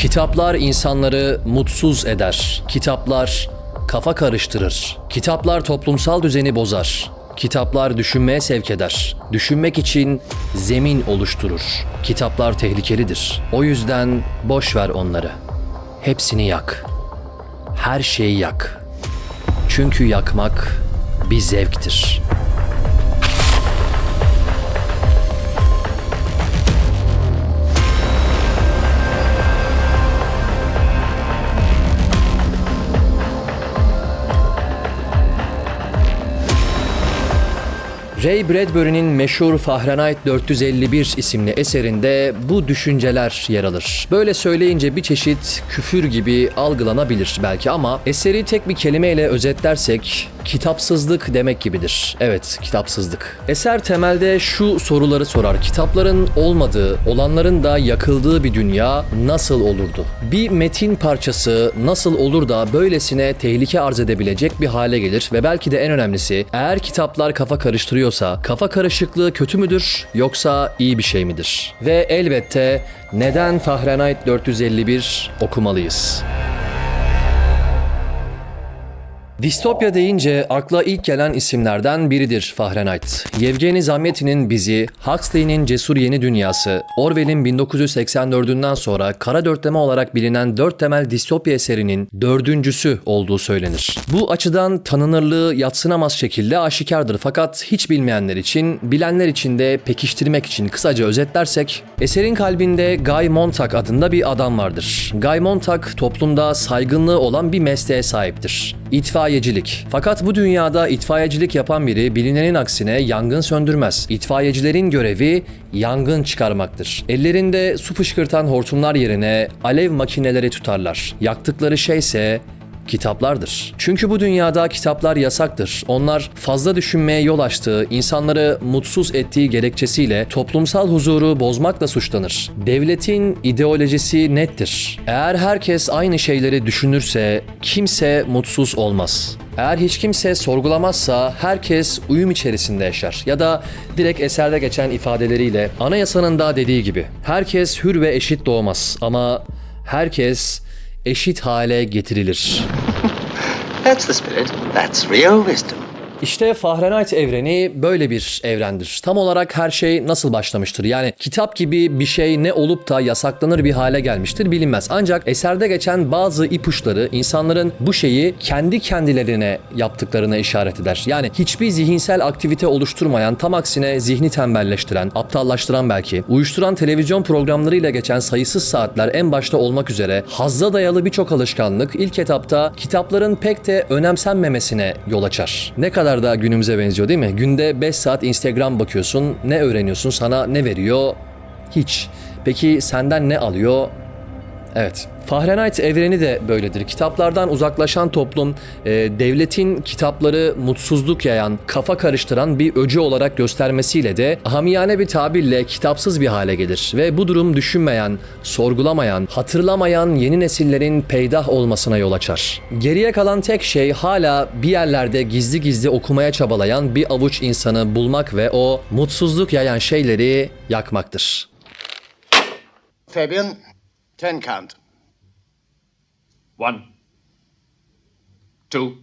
Kitaplar insanları mutsuz eder. Kitaplar kafa karıştırır. Kitaplar toplumsal düzeni bozar. Kitaplar düşünmeye sevk eder. Düşünmek için zemin oluşturur. Kitaplar tehlikelidir. O yüzden boş ver onları. Hepsini yak. Her şeyi yak. Çünkü yakmak bir zevktir. Ray Bradbury'nin meşhur Fahrenheit 451 isimli eserinde bu düşünceler yer alır. Böyle söyleyince bir çeşit küfür gibi algılanabilir belki ama eseri tek bir kelimeyle özetlersek kitapsızlık demek gibidir. Evet, kitapsızlık. Eser temelde şu soruları sorar. Kitapların olmadığı, olanların da yakıldığı bir dünya nasıl olurdu? Bir metin parçası nasıl olur da böylesine tehlike arz edebilecek bir hale gelir ve belki de en önemlisi eğer kitaplar kafa karıştırıyorsa kafa karışıklığı kötü müdür yoksa iyi bir şey midir? Ve elbette neden Fahrenheit 451 okumalıyız? Distopya deyince akla ilk gelen isimlerden biridir Fahrenheit. Yevgeni Zamyatin'in Bizi, Huxley'nin Cesur Yeni Dünyası, Orwell'in 1984'ünden sonra kara dörtleme olarak bilinen dört temel distopya eserinin dördüncüsü olduğu söylenir. Bu açıdan tanınırlığı yatsınamaz şekilde aşikardır fakat hiç bilmeyenler için, bilenler için de pekiştirmek için kısaca özetlersek, eserin kalbinde Guy Montag adında bir adam vardır. Guy Montag toplumda saygınlığı olan bir mesleğe sahiptir. İtfaiyecilik. Fakat bu dünyada itfaiyecilik yapan biri bilinenin aksine yangın söndürmez. İtfaiyecilerin görevi yangın çıkarmaktır. Ellerinde su fışkırtan hortumlar yerine alev makineleri tutarlar. Yaktıkları şey ise kitaplardır. Çünkü bu dünyada kitaplar yasaktır. Onlar fazla düşünmeye yol açtığı, insanları mutsuz ettiği gerekçesiyle toplumsal huzuru bozmakla suçlanır. Devletin ideolojisi nettir. Eğer herkes aynı şeyleri düşünürse kimse mutsuz olmaz. Eğer hiç kimse sorgulamazsa herkes uyum içerisinde yaşar. Ya da direkt eserde geçen ifadeleriyle anayasanın da dediği gibi herkes hür ve eşit doğmaz ama herkes eşit hale getirilir. That's the spirit. That's real wisdom. İşte Fahrenheit evreni böyle bir evrendir. Tam olarak her şey nasıl başlamıştır? Yani kitap gibi bir şey ne olup da yasaklanır bir hale gelmiştir bilinmez. Ancak eserde geçen bazı ipuçları insanların bu şeyi kendi kendilerine yaptıklarına işaret eder. Yani hiçbir zihinsel aktivite oluşturmayan, tam aksine zihni tembelleştiren, aptallaştıran belki, uyuşturan televizyon programlarıyla geçen sayısız saatler en başta olmak üzere hazza dayalı birçok alışkanlık ilk etapta kitapların pek de önemsenmemesine yol açar. Ne kadar da günümüze benziyor değil mi? Günde 5 saat Instagram bakıyorsun, ne öğreniyorsun, sana ne veriyor? Hiç. Peki senden ne alıyor? Evet. Fahrenheit evreni de böyledir. Kitaplardan uzaklaşan toplum, e, devletin kitapları mutsuzluk yayan, kafa karıştıran bir öcü olarak göstermesiyle de hamiyane bir tabirle kitapsız bir hale gelir. Ve bu durum düşünmeyen, sorgulamayan, hatırlamayan yeni nesillerin peydah olmasına yol açar. Geriye kalan tek şey hala bir yerlerde gizli gizli okumaya çabalayan bir avuç insanı bulmak ve o mutsuzluk yayan şeyleri yakmaktır. Fabian, ten count. One, two,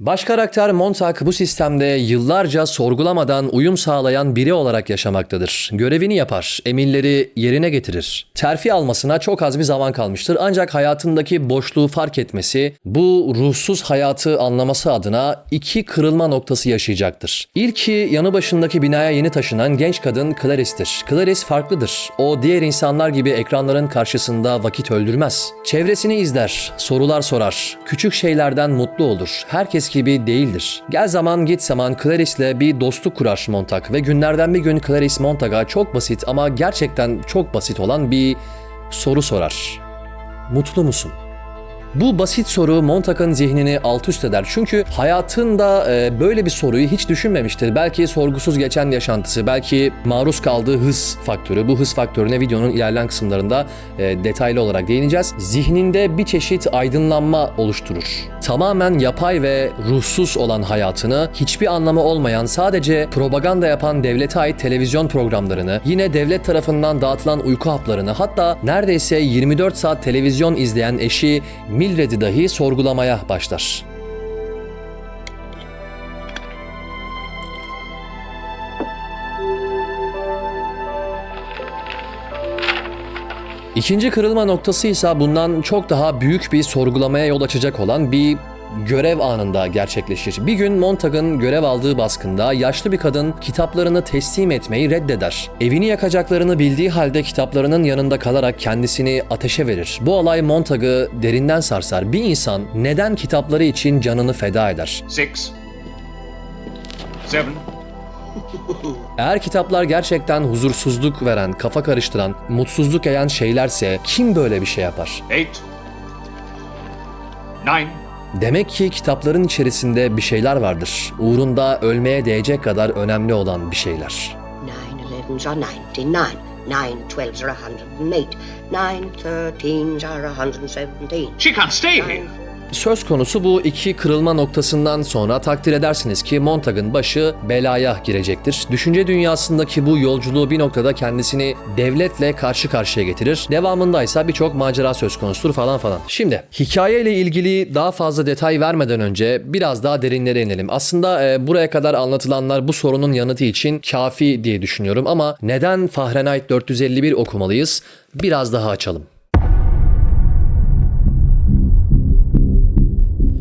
Baş karakter Montag bu sistemde yıllarca sorgulamadan uyum sağlayan biri olarak yaşamaktadır. Görevini yapar, emirleri yerine getirir. Terfi almasına çok az bir zaman kalmıştır ancak hayatındaki boşluğu fark etmesi bu ruhsuz hayatı anlaması adına iki kırılma noktası yaşayacaktır. İlki yanı başındaki binaya yeni taşınan genç kadın Clarice'tir. Clarice farklıdır. O diğer insanlar gibi ekranların karşısında vakit öldürmez. Çevresini izler, sorular sorar, küçük şeylerden mutlu olur. Herkes gibi değildir. Gel zaman git zaman Clarice'le bir dostluk kurar Montag ve günlerden bir gün Clarice Montag'a çok basit ama gerçekten çok basit olan bir soru sorar. Mutlu musun? Bu basit soru Montag'ın zihnini alt üst eder. Çünkü hayatında e, böyle bir soruyu hiç düşünmemiştir. Belki sorgusuz geçen yaşantısı, belki maruz kaldığı hız faktörü. Bu hız faktörüne videonun ilerleyen kısımlarında e, detaylı olarak değineceğiz. Zihninde bir çeşit aydınlanma oluşturur. Tamamen yapay ve ruhsuz olan hayatını, hiçbir anlamı olmayan, sadece propaganda yapan devlete ait televizyon programlarını, yine devlet tarafından dağıtılan uyku haplarını, hatta neredeyse 24 saat televizyon izleyen eşi Mildred'i dahi sorgulamaya başlar. İkinci kırılma noktası ise bundan çok daha büyük bir sorgulamaya yol açacak olan bir görev anında gerçekleşir. Bir gün Montag'ın görev aldığı baskında yaşlı bir kadın kitaplarını teslim etmeyi reddeder. Evini yakacaklarını bildiği halde kitaplarının yanında kalarak kendisini ateşe verir. Bu olay Montag'ı derinden sarsar. Bir insan neden kitapları için canını feda eder? Six. Seven. Eğer kitaplar gerçekten huzursuzluk veren, kafa karıştıran, mutsuzluk yayan şeylerse kim böyle bir şey yapar? Eight. Nine. Demek ki kitapların içerisinde bir şeyler vardır. Uğrunda ölmeye değecek kadar önemli olan bir şeyler. Nine elevens are ninety-nine. Nine twelves are a hundred and eight. Nine thirteens are a hundred and seventeen. She can't stay here. Söz konusu bu iki kırılma noktasından sonra takdir edersiniz ki Montag'ın başı belaya girecektir. Düşünce dünyasındaki bu yolculuğu bir noktada kendisini devletle karşı karşıya getirir. Devamında ise birçok macera söz konusudur falan falan. Şimdi hikayeyle ilgili daha fazla detay vermeden önce biraz daha derinlere inelim. Aslında e, buraya kadar anlatılanlar bu sorunun yanıtı için kafi diye düşünüyorum ama neden Fahrenheit 451 okumalıyız? Biraz daha açalım.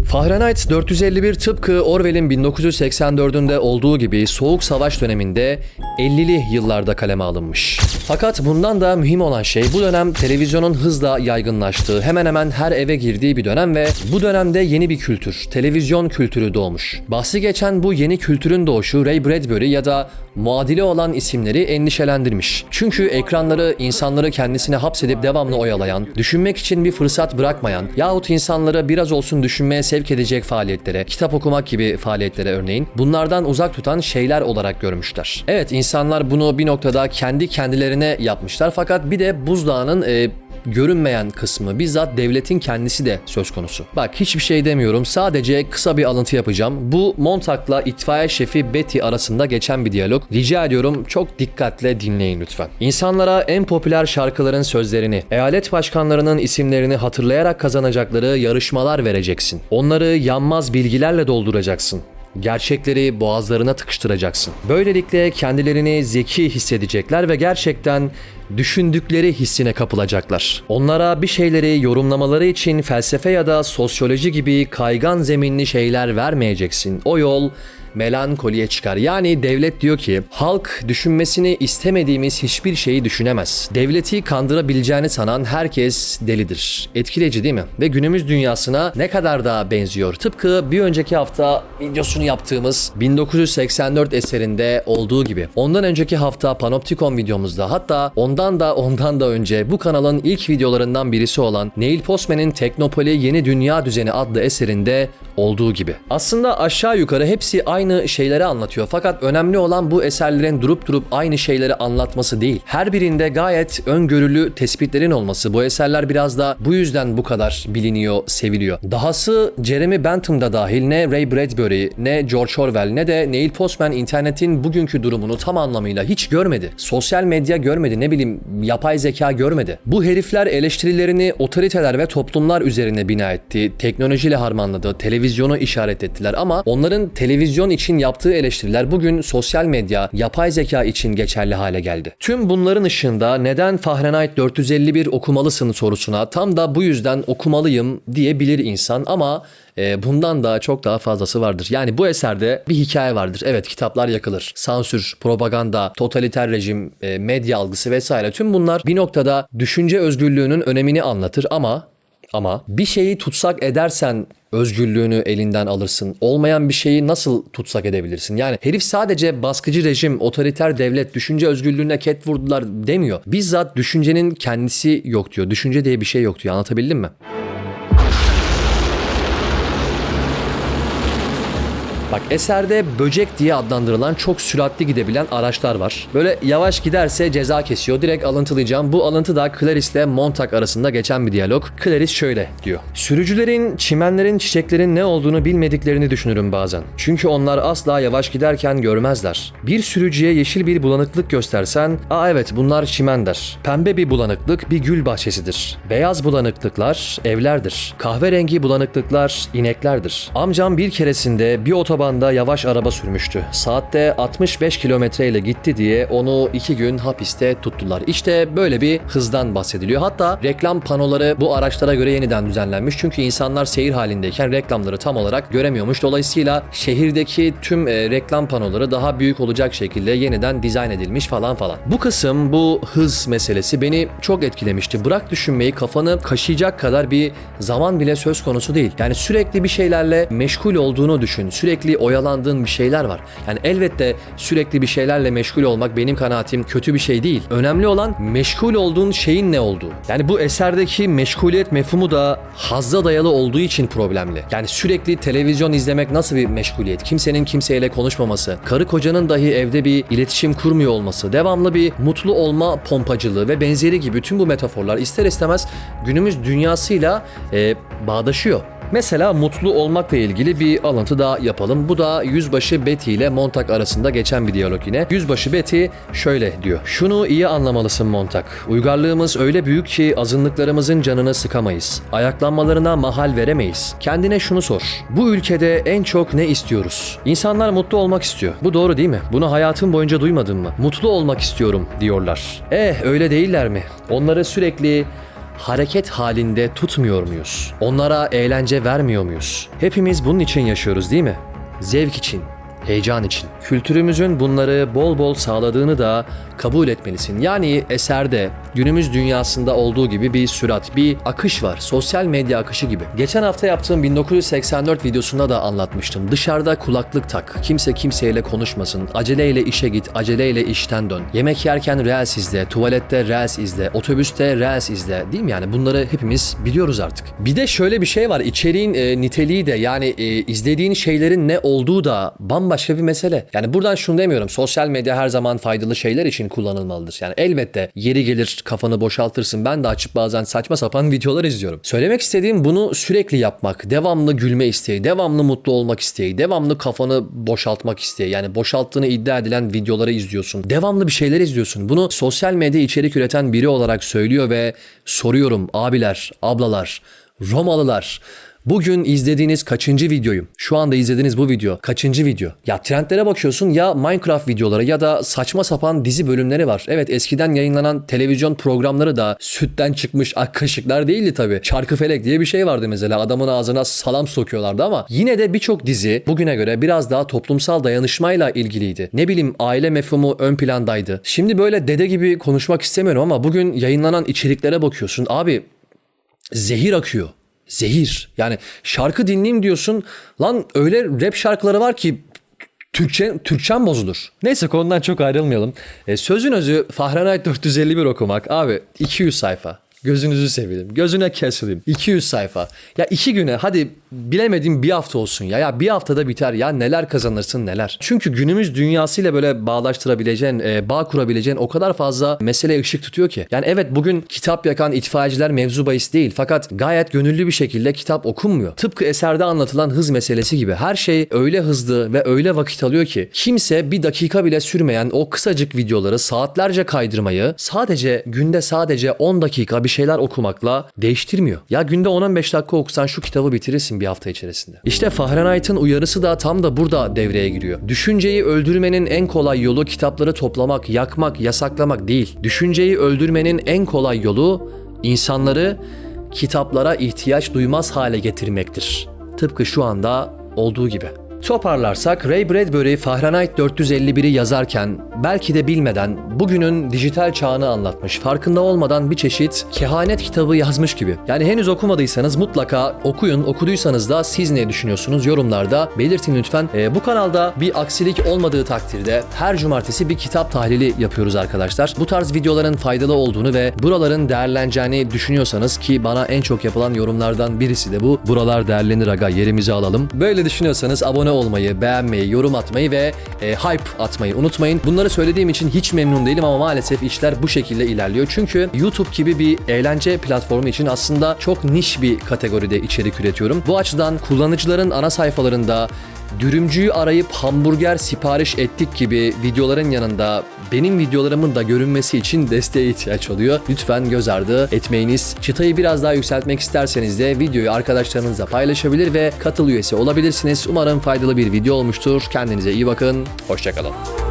Fahrenheit 451 tıpkı Orwell'in 1984'ünde olduğu gibi Soğuk Savaş döneminde 50'li yıllarda kaleme alınmış. Fakat bundan da mühim olan şey bu dönem televizyonun hızla yaygınlaştığı, hemen hemen her eve girdiği bir dönem ve bu dönemde yeni bir kültür, televizyon kültürü doğmuş. Bahsi geçen bu yeni kültürün doğuşu Ray Bradbury ya da muadili olan isimleri endişelendirmiş. Çünkü ekranları insanları kendisine hapsedip devamlı oyalayan, düşünmek için bir fırsat bırakmayan yahut insanları biraz olsun düşünmeye sevk edecek faaliyetlere, kitap okumak gibi faaliyetlere örneğin bunlardan uzak tutan şeyler olarak görmüşler. Evet insanlar bunu bir noktada kendi kendilerine yapmışlar fakat bir de buzdağının e, görünmeyen kısmı bizzat devletin kendisi de söz konusu. Bak hiçbir şey demiyorum sadece kısa bir alıntı yapacağım. Bu Montag'la itfaiye şefi Betty arasında geçen bir diyalog. Rica ediyorum çok dikkatle dinleyin lütfen. İnsanlara en popüler şarkıların sözlerini, eyalet başkanlarının isimlerini hatırlayarak kazanacakları yarışmalar vereceksin. Onları yanmaz bilgilerle dolduracaksın. Gerçekleri boğazlarına tıkıştıracaksın. Böylelikle kendilerini zeki hissedecekler ve gerçekten düşündükleri hissine kapılacaklar. Onlara bir şeyleri yorumlamaları için felsefe ya da sosyoloji gibi kaygan zeminli şeyler vermeyeceksin. O yol melankoliye çıkar. Yani devlet diyor ki halk düşünmesini istemediğimiz hiçbir şeyi düşünemez. Devleti kandırabileceğini sanan herkes delidir. Etkileyici değil mi? Ve günümüz dünyasına ne kadar daha benziyor. Tıpkı bir önceki hafta videosunu yaptığımız 1984 eserinde olduğu gibi. Ondan önceki hafta Panoptikon videomuzda hatta ondan da ondan da önce bu kanalın ilk videolarından birisi olan Neil Postman'in Teknopoli Yeni Dünya Düzeni adlı eserinde olduğu gibi. Aslında aşağı yukarı hepsi aynı şeyleri anlatıyor fakat önemli olan bu eserlerin durup durup aynı şeyleri anlatması değil. Her birinde gayet öngörülü tespitlerin olması. Bu eserler biraz da bu yüzden bu kadar biliniyor, seviliyor. Dahası Jeremy Bentham da dahil ne Ray Bradbury, ne George Orwell ne de Neil Postman internetin bugünkü durumunu tam anlamıyla hiç görmedi. Sosyal medya görmedi, ne bileyim yapay zeka görmedi. Bu herifler eleştirilerini otoriteler ve toplumlar üzerine bina etti. Teknolojiyle harmanladı, televizyonu işaret ettiler ama onların televizyon için yaptığı eleştiriler bugün sosyal medya, yapay zeka için geçerli hale geldi. Tüm bunların ışığında neden Fahrenheit 451 okumalısın sorusuna tam da bu yüzden okumalıyım diyebilir insan ama e, bundan da çok daha fazlası vardır. Yani bu eserde bir hikaye vardır. Evet kitaplar yakılır. Sansür, propaganda, totaliter rejim, e, medya algısı vesaire tüm bunlar bir noktada düşünce özgürlüğünün önemini anlatır ama ama bir şeyi tutsak edersen özgürlüğünü elinden alırsın. Olmayan bir şeyi nasıl tutsak edebilirsin? Yani herif sadece baskıcı rejim, otoriter devlet, düşünce özgürlüğüne ket vurdular demiyor. Bizzat düşüncenin kendisi yok diyor. Düşünce diye bir şey yok diyor. Anlatabildim mi? Bak eserde böcek diye adlandırılan çok süratli gidebilen araçlar var. Böyle yavaş giderse ceza kesiyor. Direkt alıntılayacağım. Bu alıntı da Clarice ile Montag arasında geçen bir diyalog. Clarice şöyle diyor. Sürücülerin, çimenlerin, çiçeklerin ne olduğunu bilmediklerini düşünürüm bazen. Çünkü onlar asla yavaş giderken görmezler. Bir sürücüye yeşil bir bulanıklık göstersen, aa evet bunlar çimen der. Pembe bir bulanıklık bir gül bahçesidir. Beyaz bulanıklıklar evlerdir. Kahverengi bulanıklıklar ineklerdir. Amcam bir keresinde bir otobanda yavaş araba sürmüştü. Saatte 65 kilometre ile gitti diye onu iki gün hapiste tuttular. İşte böyle bir hızdan bahsediliyor. Hatta reklam panoları bu araçlara göre yeniden düzenlenmiş. Çünkü insanlar seyir halindeyken reklamları tam olarak göremiyormuş. Dolayısıyla şehirdeki tüm e, reklam panoları daha büyük olacak şekilde yeniden dizayn edilmiş falan falan. Bu kısım bu hız meselesi beni çok etkilemişti. Bırak düşünmeyi kafanı kaşıyacak kadar bir zaman bile söz konusu değil. Yani sürekli bir şeylerle meşgul olduğunu düşün. Sürekli oyalandığın bir şeyler var. Yani elbette sürekli bir şeylerle meşgul olmak benim kanaatim kötü bir şey değil. Önemli olan meşgul olduğun şeyin ne olduğu. Yani bu eserdeki meşguliyet mefhumu da hazza dayalı olduğu için problemli. Yani sürekli televizyon izlemek nasıl bir meşguliyet? Kimsenin kimseyle konuşmaması, karı kocanın dahi evde bir iletişim kurmuyor olması, devamlı bir mutlu olma pompacılığı ve benzeri gibi tüm bu metaforlar ister istemez günümüz dünyasıyla e, bağdaşıyor. Mesela mutlu olmakla ilgili bir alıntı daha yapalım. Bu da Yüzbaşı Betty ile Montag arasında geçen bir diyalog yine. Yüzbaşı Betty şöyle diyor. Şunu iyi anlamalısın Montag. Uygarlığımız öyle büyük ki azınlıklarımızın canını sıkamayız. Ayaklanmalarına mahal veremeyiz. Kendine şunu sor. Bu ülkede en çok ne istiyoruz? İnsanlar mutlu olmak istiyor. Bu doğru değil mi? Bunu hayatım boyunca duymadın mı? Mutlu olmak istiyorum diyorlar. Eh öyle değiller mi? Onları sürekli hareket halinde tutmuyor muyuz? Onlara eğlence vermiyor muyuz? Hepimiz bunun için yaşıyoruz değil mi? Zevk için, heyecan için. Kültürümüzün bunları bol bol sağladığını da kabul etmelisin. Yani eserde günümüz dünyasında olduğu gibi bir sürat, bir akış var. Sosyal medya akışı gibi. Geçen hafta yaptığım 1984 videosunda da anlatmıştım. Dışarıda kulaklık tak. Kimse kimseyle konuşmasın. Aceleyle işe git, aceleyle işten dön. Yemek yerken Reels izle, tuvalette Reels izle, otobüste Reels izle. Değil mi yani? Bunları hepimiz biliyoruz artık. Bir de şöyle bir şey var. İçeriğin e, niteliği de yani e, izlediğin şeylerin ne olduğu da bambaşka bir mesele. Yani buradan şunu demiyorum. Sosyal medya her zaman faydalı şeyler için kullanılmalıdır. Yani elbette yeri gelir kafanı boşaltırsın. Ben de açıp bazen saçma sapan videolar izliyorum. Söylemek istediğim bunu sürekli yapmak. Devamlı gülme isteği, devamlı mutlu olmak isteği, devamlı kafanı boşaltmak isteği. Yani boşalttığını iddia edilen videoları izliyorsun. Devamlı bir şeyler izliyorsun. Bunu sosyal medya içerik üreten biri olarak söylüyor ve soruyorum abiler, ablalar, Romalılar. Bugün izlediğiniz kaçıncı videoyum? Şu anda izlediğiniz bu video kaçıncı video? Ya trendlere bakıyorsun ya Minecraft videoları ya da saçma sapan dizi bölümleri var. Evet eskiden yayınlanan televizyon programları da sütten çıkmış kaşıklar değildi tabii. Çarkıfelek diye bir şey vardı mesela. Adamın ağzına salam sokuyorlardı ama yine de birçok dizi bugüne göre biraz daha toplumsal dayanışmayla ilgiliydi. Ne bileyim aile mefhumu ön plandaydı. Şimdi böyle dede gibi konuşmak istemiyorum ama bugün yayınlanan içeriklere bakıyorsun. Abi zehir akıyor. Zehir. Yani şarkı dinleyeyim diyorsun. Lan öyle rap şarkıları var ki Türkçe, Türkçem bozulur. Neyse konudan çok ayrılmayalım. E, sözün özü Fahrenheit 451 okumak. Abi 200 sayfa. Gözünüzü seveyim. Gözüne kesileyim. 200 sayfa. Ya iki güne hadi bilemediğim bir hafta olsun ya. Ya bir haftada biter ya neler kazanırsın neler. Çünkü günümüz dünyasıyla böyle bağlaştırabileceğin, e, bağ kurabileceğin o kadar fazla mesele ışık tutuyor ki. Yani evet bugün kitap yakan itfaiyeciler mevzu bahis değil. Fakat gayet gönüllü bir şekilde kitap okunmuyor. Tıpkı eserde anlatılan hız meselesi gibi. Her şey öyle hızlı ve öyle vakit alıyor ki kimse bir dakika bile sürmeyen o kısacık videoları saatlerce kaydırmayı sadece günde sadece 10 dakika bir şeyler okumakla değiştirmiyor. Ya günde 10-15 dakika okusan şu kitabı bitirirsin bir hafta içerisinde. İşte Fahrenheit'ın uyarısı da tam da burada devreye giriyor. Düşünceyi öldürmenin en kolay yolu kitapları toplamak, yakmak, yasaklamak değil. Düşünceyi öldürmenin en kolay yolu insanları kitaplara ihtiyaç duymaz hale getirmektir. Tıpkı şu anda olduğu gibi. Toparlarsak Ray Bradbury Fahrenheit 451'i yazarken belki de bilmeden bugünün dijital çağını anlatmış. Farkında olmadan bir çeşit kehanet kitabı yazmış gibi. Yani henüz okumadıysanız mutlaka okuyun. Okuduysanız da siz ne düşünüyorsunuz yorumlarda belirtin lütfen. Ee, bu kanalda bir aksilik olmadığı takdirde her cumartesi bir kitap tahlili yapıyoruz arkadaşlar. Bu tarz videoların faydalı olduğunu ve buraların değerleneceğini düşünüyorsanız ki bana en çok yapılan yorumlardan birisi de bu. Buralar değerlenir aga yerimizi alalım. Böyle düşünüyorsanız abone olmayı, beğenmeyi, yorum atmayı ve e, hype atmayı unutmayın. Bunları söylediğim için hiç memnun değilim ama maalesef işler bu şekilde ilerliyor. Çünkü YouTube gibi bir eğlence platformu için aslında çok niş bir kategoride içerik üretiyorum. Bu açıdan kullanıcıların ana sayfalarında dürümcüyü arayıp hamburger sipariş ettik gibi videoların yanında benim videolarımın da görünmesi için desteğe ihtiyaç oluyor. Lütfen göz ardı etmeyiniz. Çıtayı biraz daha yükseltmek isterseniz de videoyu arkadaşlarınızla paylaşabilir ve katıl üyesi olabilirsiniz. Umarım faydalı bir video olmuştur. Kendinize iyi bakın. Hoşçakalın.